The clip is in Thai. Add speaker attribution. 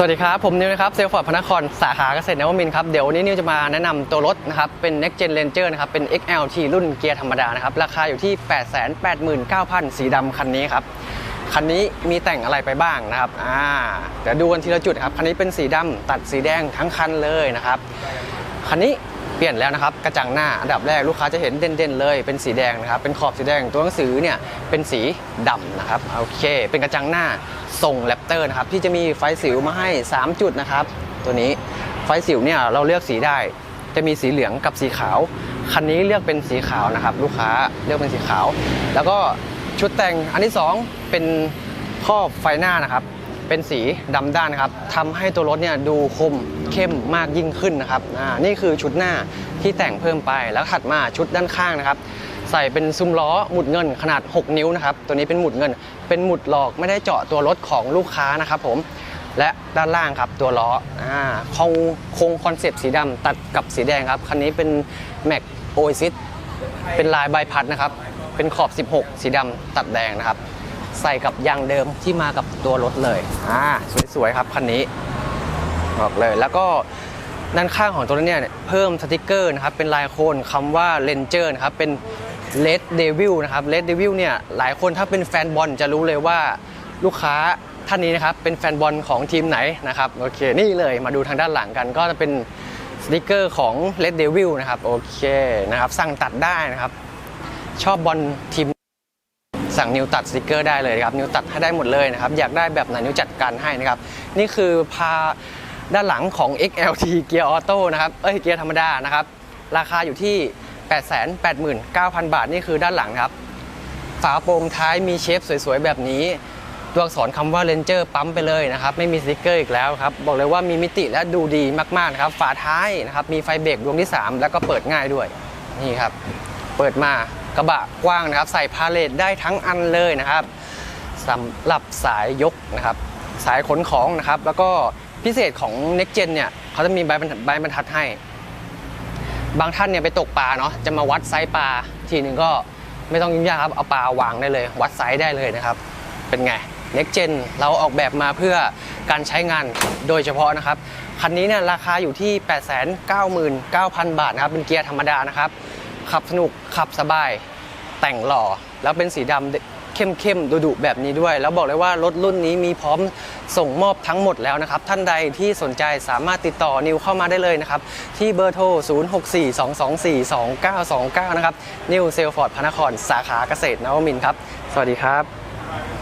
Speaker 1: สวัสดีครับ ผมนิวนะครับเซลฟอร์ดพนครสาขาเกษตรนวมินครับ เดี๋ยววันนี้นิวจะมาแนะนำตัวรถนะครับ เป็น Next Gen Ranger นะครับ เป็น XLT รุ่นเกียร์ธรรมดานะครับ ราคาอยู่ที่ 889,000 สีดำคันนี้ครับ คันนี้มีแต่งอะไรไปบ้างนะครับอ่าเดี๋ยวดูกันทีละจุดครับ คันนี้เป็นสีดำตัดสีแดงทั้งคันเลยนะครับ คันนี้ เปลี่ยนแล้วนะครับกระจังหน้าอันดับแรกลูกค้าจะเห็นเด่นๆเลย เป็นสีแดงนะครับเป็นขอบสีแดงตัวหนังสือเนี่ยเป็นสีดำนะครับโอเค เป็นกระจังหน้าทรงแรปเตอร์นะครับที่จะมีไฟสิวมาให้ 3 จุดนะครับตัวนี้ไฟสิวเนี่ยเราเลือกสีได้ จะมีสีเหลืองกับสีขาว คันนี้เลือกเป็นสีขาวนะครับลูกค้าเลือกเป็นสีขาว แล้วก็ชุดแต่งอันที่สองเป็นครอบไฟหน้านะครับ เป็นสีดำด้านครับทำให้ตัวรถเนี่ยดูคมเข้มมากยิ่งขึ้นนะครับนี่คือชุดหน้าที่แต่งเพิ่มไปแล้วถัดมาชุดด้านข้างนะครับ ใส่เป็นซุ้มล้อหมุดเงินขนาด 6 นิ้วนะครับตัวนี้เป็นหมุดเงิน เป็นหมุดหลอกไม่ได้เจาะตัวรถของลูกค้านะครับผมและด้านล่างครับตัวล้ออ่าคงคงคอนเซปต์สีดำตัดกับสีแดงครับคันนี้เป็น Mac Oasis เป็นลายใบพัดนะครับเป็นขอบ 16 สีดำตัดแดงนะครับ ใส่กับยางเดิมที่มากับตัวรถเลยอ่าสวยๆครับคันนี้บอกเลยแล้วก็ด้านข้างของตัวนี้เนี่ยเพิ่มสติกเกอร์นะครับเป็นลายโคนคำว่า Ranger นะครับเป็น Red Devil นะครับ Red Devil เนี่ยหลายคนถ้าเป็นแฟนบอลจะรู้เลยว่าลูกค้าท่านนี้นะครับเป็นแฟนบอลของทีมไหนนะครับโอเคนี่เลยมาดูทางด้านหลังกันก็จะเป็นสติกเกอร์ของ Red Devil นะครับโอเคนะครับสั่งตัดได้นะครับชอบบอลทีม สั่งนิวตัดสติกเกอร์ได้เลยครับนิวตัดให้ได้หมดเลยนะครับอยากได้แบบไหนนิวจัดการให้นะครับนี่คือพาด้านหลังของ XLT เกียร์ออโต้นะครับเอ้ยเกียร์ธรรมดานะครับราคาอยู่ที่ 889,000 บาทนี่คือด้านหลังครับฝาโปร่งท้ายมีเชฟสวยๆ แบบนี้ ตัวอักษรคำว่า Ranger ปั๊มไปเลยนะครับ ไม่มีสติกเกอร์อีกแล้วครับ บอกเลยว่ามีมิติและดูดีมากๆนะครับ ฝาท้ายนะครับ มีไฟเบรกดวงที่ 3 แล้วก็เปิดง่ายด้วย นี่ครับ เปิดมา กระบะกว้างนะครับ ใส่พาเลทได้ทั้งอันเลยนะครับสำหรับสายยกนะครับ สายขนของนะครับ แล้วก็พิเศษของ Next Gen เนี่ยเขาจะมีใบบรรทัดใบบรรทัดให้ บางท่านเนี่ยไปตกปลาเนาะจะมาวัดไซส์ปลาทีหนึ่งก็ไม่ต้องยุ่งยากครับเอาปลาวางได้เลย วัดไซส์ได้เลยนะครับ เป็นไง Next Gen เราออกแบบมาเพื่อการใช้งานโดยเฉพาะนะครับ คันนี้เนี่ยราคาอยู่ที่ 899,000 บาทนะครับ เป็นเกียร์ธรรมดานะครับ ขับสนุกขับสบาย แต่งหล่อ แล้วเป็นสีดำเข้มๆดุๆแบบนี้ด้วย แล้วบอกเลยว่ารถรุ่นนี้มีพร้อมส่งมอบทั้งหมดแล้วนะครับ ท่านใดที่สนใจสามารถติดต่อนิวเข้ามาได้เลยนะครับ ที่เบอร์โทร 0642242929 นะครับนิวเซลฟอร์ดพระนครสาขาเกษตรนวมินครับ สวัสดีครับ